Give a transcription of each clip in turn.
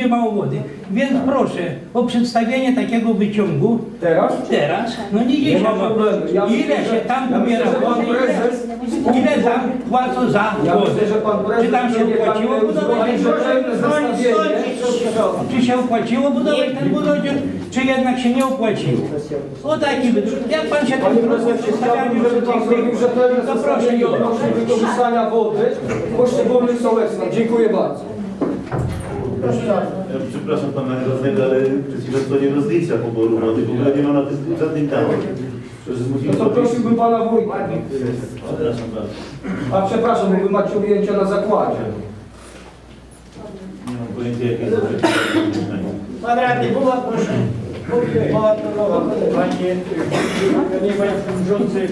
będzie mało wody. Więc proszę o przedstawienie takiego wyciągu Teraz? teraz, no nie dzisiaj, ma problemu. Ja ile myślę, że- się tam ja pobiera myślę, że pan wody, ile, prezes- ile tam płacą za Ja wodę. myślę, że pan prezes Czy tam się opłaciło pan budować zestawienie. Czy się opłaciło budować ten budowiec, czy jednak się nie opłaciło? O taki. Jak pan się Panie tym prezesie, chciałbym, żeby pan zrobił rzetelne to proszę zestawienie nie odnośnie wykorzystania wody w poszczególnych sołectwach. Dziękuję bardzo. Ja przepraszam pana radnego, ale przedsiębiorstwo nie rozlicza poboru wody, w ogóle nie ma na tym żadnych danych. Proszę No to prosiłbym pana wójta. Przepraszam bardzo. A przepraszam, bo wy macie ujęcia na zakładzie. Nie mam pojęcia jakie jest. Pan radny, była proszę. Panowa, Panie, ja nie Panie Przewodniczący,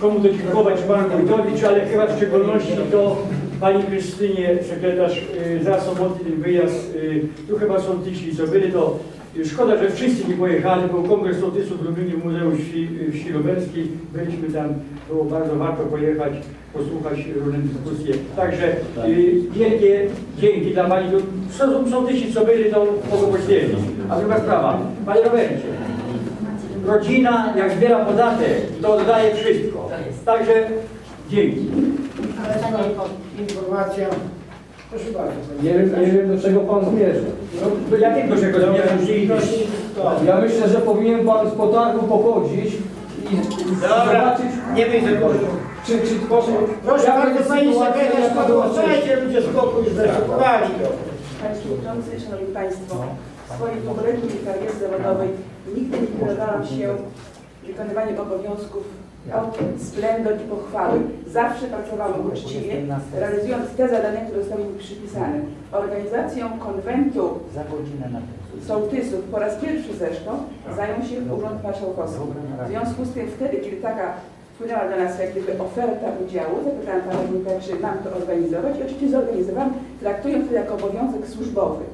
komu dedykować Panu Wójtowicz, ale chyba w szczególności do Pani Krystynie, sekretarz, y, za sobotni wyjazd, y, tu chyba są ci, co byli, to y, szkoda, że wszyscy nie pojechali, był kongres sołtysów w Lublinie w Muzeum Wsi, Wsi Lubelskiej, byliśmy tam, było bardzo warto pojechać, posłuchać różne dyskusje. Także wielkie dzięki dla Pani, są sołtysi, co byli, to mogą poświęcić. A druga sprawa, Panie Robercie, rodzina jak zbiera podatek, to oddaje wszystko. Także dzięki. Informacja. Proszę bardzo. Nie wiem, nie wiem do czego pan zmierza. No, jakiego czego zmierzam Ja myślę, że powinien pan z potargu pochodzić i Dobra, zobaczyć, nie będzie głośno. czy, czy proszę, Proszę jaka bardzo, jest pani sytuacja, sekretarz, jaka była ludzie spokój, zdecydowali to. Panie Przewodniczący, Szanowni Państwo, w swojej długoletniej karierze zawodowej nigdy nie kierowałam się wykonywaniem obowiązków od splendor i pochwały. Zawsze pracowałam uczciwie, realizując te zadania, które zostały mi przypisane. Organizacją konwentu sołtysów, po raz pierwszy zresztą, zajął się Urząd Marszałkowski. W związku z tym wtedy, kiedy taka wpłynęła do nas jak gdyby oferta udziału, zapytałam Pana Wójta, czy mam to organizować i oczywiście zorganizowałam, traktując to jako obowiązek służbowy.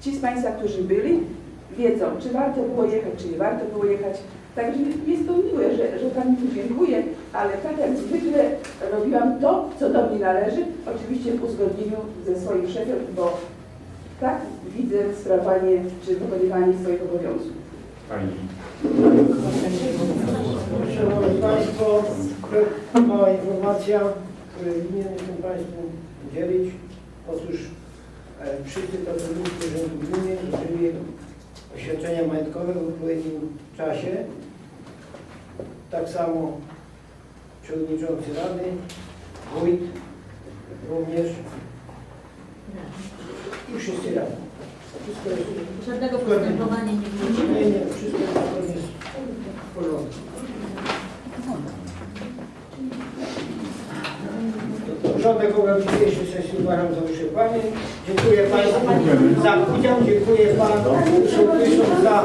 Ci z Państwa, którzy byli, wiedzą, czy warto było jechać, czy nie warto było jechać. Także jest to miłe, że, że Pani tu dziękuję, ale tak jak zwykle robiłam to, co do mnie należy, oczywiście w uzgodnieniu ze swoim szefem, bo tak widzę sprawowanie czy wykonywanie swoich obowiązków. Szanowni Państwo, mała informacja, której winien jestem Państwu udzielić. Otóż e, wszyscy pracownicy Urzędu Gminy złożyli oświadczenia majątkowe w odpowiednim czasie. Tak samo przewodniczący Rady, wójt również i wszyscy radni. Wszystko jest Żadnego postępowania nie było. Nie, nie, wszystko jest zgodnie z w porządku. Porządek obrad dzisiejszej sesji uważam za wyczerpany. Dziękuję Państwu za udział, dziękuję Panu sołtysom za